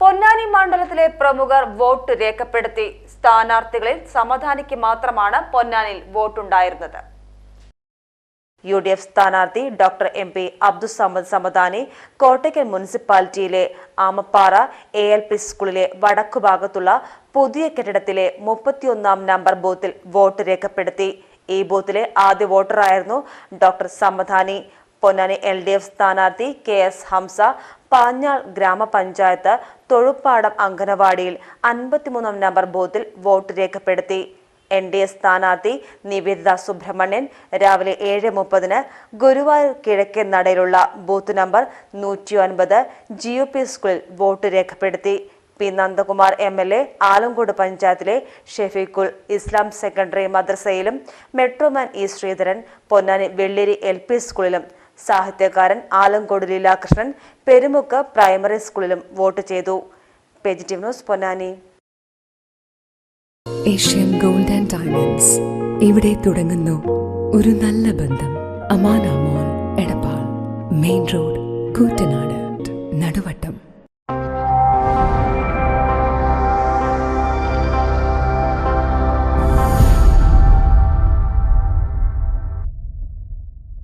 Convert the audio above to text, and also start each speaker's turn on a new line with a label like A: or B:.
A: പൊന്നാനി മണ്ഡലത്തിലെ പ്രമുഖർ വോട്ട് രേഖപ്പെടുത്തി സ്ഥാനാർത്ഥികളിൽ സമാധാനിക്ക് മാത്രമാണ് പൊന്നാനിൽ വോട്ടുണ്ടായിരുന്നത്. യു ഡി എഫ് സ്ഥാനാർത്ഥി doctor M P Abdussamad Samadani Kottakkal മുനിസിപ്പാലിറ്റിയിലെ ആമപ്പാറ എ എൽ പി സ്കൂളിലെ വടക്കുഭാഗത്തുള്ള പുതിയ കെട്ടിടത്തിലെ മുപ്പത്തിയൊന്നാം നമ്പർ ബൂത്തിൽ വോട്ട് രേഖപ്പെടുത്തി. ഈ ബൂത്തിലെ ആദ്യ വോട്ടറായിരുന്നു doctor Samadani. Ponnani L D F സ്ഥാനാർത്ഥി കെ എസ് ഹംസ പാഞ്ഞാൾ ഗ്രാമപഞ്ചായത്ത് തൊഴുപ്പാടം അംഗനവാടിയിൽ അൻപത്തിമൂന്നാം നമ്പർ ബൂത്തിൽ വോട്ട് രേഖപ്പെടുത്തി. എൻ ഡി എ സ്ഥാനാർത്ഥി നിവേദിത സുബ്രഹ്മണ്യൻ രാവിലെ ഏഴ് മുപ്പതിന് ഗുരുവായൂർ കിഴക്കേ നടയിലുള്ള ബൂത്ത് നമ്പർ നൂറ്റി ഒൻപത് ജി യു പി സ്കൂളിൽ വോട്ട് രേഖപ്പെടുത്തി. P Nandakumar M L A Alangode പഞ്ചായത്തിലെ Shafeequl Islam secondary മദ്രസയിലും metroman E Sreedharan Ponnani Velleri L P സ്കൂളിലും സാഹിത്യകാരൻ ആലങ്കോട് ലീലാകൃഷ്ണൻ പെരുമുക്ക് പ്രൈമറി സ്കൂളിലും വോട്ട് ചെയ്തു. Positive news Ponnani.
B: Asian gold and diamonds. ഇവിടെ തുടങ്ങുന്നു ഒരു നല്ല ബന്ധം. Amanamol Edappal. Main road Koottanad. Naduvattom.